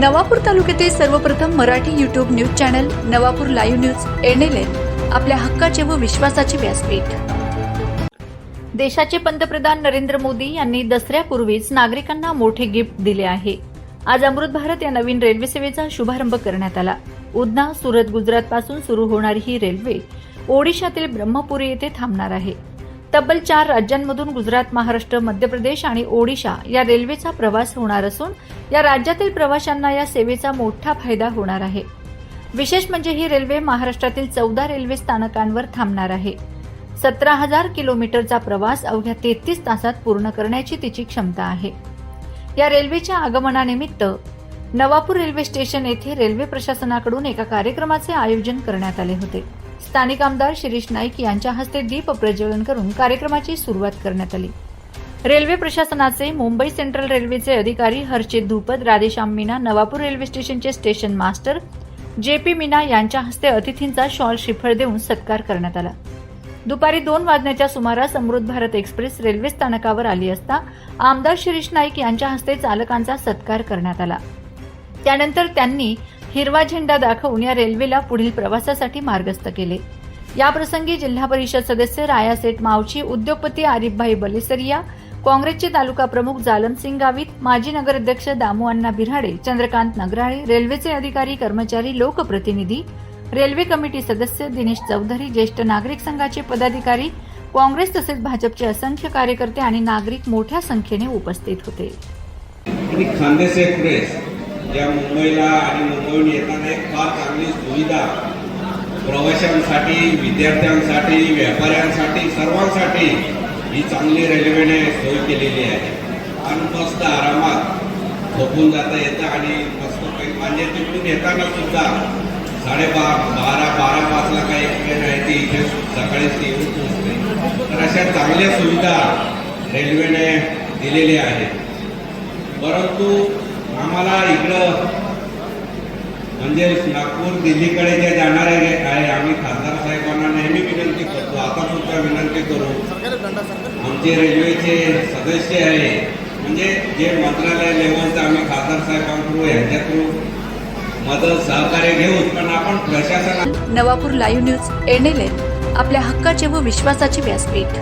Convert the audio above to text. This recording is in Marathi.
नवापूर तालुक्यातील सर्वप्रथम Marathi YouTube news channel Navapur live news NLN आपल्या हक्काचे व विश्वासाचे व्यासपीठ. देशाचे पंतप्रधान नरेंद्र मोदी यांनी दसऱ्यापूर्वीच नागरिकांना मोठे गिफ्ट दिले आहे. आज अमृत भारत या नवीन रेल्वे सेवेचा शुभारंभ करण्यात आला. उधना सुरत गुजरात पासून सुरू होणारी ही रेल्वे ओडिशातील ब्रह्मपुरी येथे थांबणार आहे. तब्बल चार राज्यांमधून गुजरात महाराष्ट्र मध्य प्रदेश आणि ओडिशा या रेल्वेचा प्रवास होणार असून या राज्यातील प्रवाशांना या सेवेचा मोठा फायदा होणार आहे. विशेष म्हणजे ही रेल्वे महाराष्ट्रातील चौदा रेल्वे स्थानकांवर थांबणार आहे. सतरा हजार किलोमीटरचा प्रवास अवघ्या तेहतीस तासात पूर्ण करण्याची तिची क्षमता आहे. या रेल्वेच्या आगमनानिमित्त नवापूर रेल्वे स्टेशन येथे रेल्वे प्रशासनाकडून एका कार्यक्रमाचे आयोजन करण्यात आले होते. स्थानिक आमदार शिरीष नाईक यांच्या हस्ते दीप प्रज्वलन करून कार्यक्रमाची सुरुवात करण्यात आली. रेल्वे प्रशासनाचे मुंबई सेंट्रल रेल्वेचे अधिकारी हर्षित धुपद राधेश्याम मीना नवापूर रेल्वे स्टेशनचे station master J P Meena यांच्या हस्ते अतिथींचा शॉल श्रीफळ देऊन सत्कार करण्यात आला. दुपारी दोन वाजण्याच्या सुमारास अमृत भारत एक्सप्रेस रेल्वे स्थानकावर आली असता आमदार शिरीष नाईक यांच्या हस्ते चालकांचा सत्कार करण्यात आला. त्यानंतर त्यांनी हिरवा झेंडा दाखवून या रेल्वेला पुढील प्रवासासाठी मार्गस्थ केले. याप्रसंगी जिल्हा परिषद सदस्य रायासेठ मावची उद्योगपती आरिफभाई बलेसरिया काँग्रेसचे तालुका प्रमुख जालमसिंग गावित माजी नगराध्यक्ष दामू अण्णा बिराडे चंद्रकांत नगराळे रेल्वेचे अधिकारी कर्मचारी लोकप्रतिनिधी रेल्वे कमिटी सदस्य दिनेश चौधरी ज्येष्ठ नागरिक संघाचे पदाधिकारी काँग्रेस तसेच भाजपचे असंख्य कार्यकर्ते आणि नागरिक मोठ्या संख्येने उपस्थित होते. ज्या मुंबईला आणि मुंबईहून येताना एक फार चांगली सुविधा प्रवाशांसाठी विद्यार्थ्यांसाठी व्यापाऱ्यांसाठी सर्वांसाठी ही चांगली रेल्वेने सोय केलेली आहे. आणि मस्त आरामात झोपून जाता येतं आणि मस्त काही म्हणजे तिकडून येताना सुद्धा साडेबारा बारा बारा पाचला काही ट्रेन आहे ती इथे सकाळीच येऊन पोहोचते. तर अशा चांगल्या सुविधा रेल्वेने दिलेल्या आहेत. परंतु आम्हाला इकडं म्हणजे नागपूर दिल्लीकडे जे जाणारे जे आहे आम्ही खासदार साहेबांना नेहमी विनंती करतो. आता सुद्धा विनंती करू. आमचे रेल्वेचे सदस्य आहे. म्हणजे जे मंत्रालय लेवलचं आम्ही खासदार साहेबांकडून यांच्या थ्रू मदत सहकार्य घेऊ पण आपण प्रशासना नवापूर लाईव्ह न्यूज एनएलएन आपल्या हक्काचे व विश्वासाचे व्यासपीठ.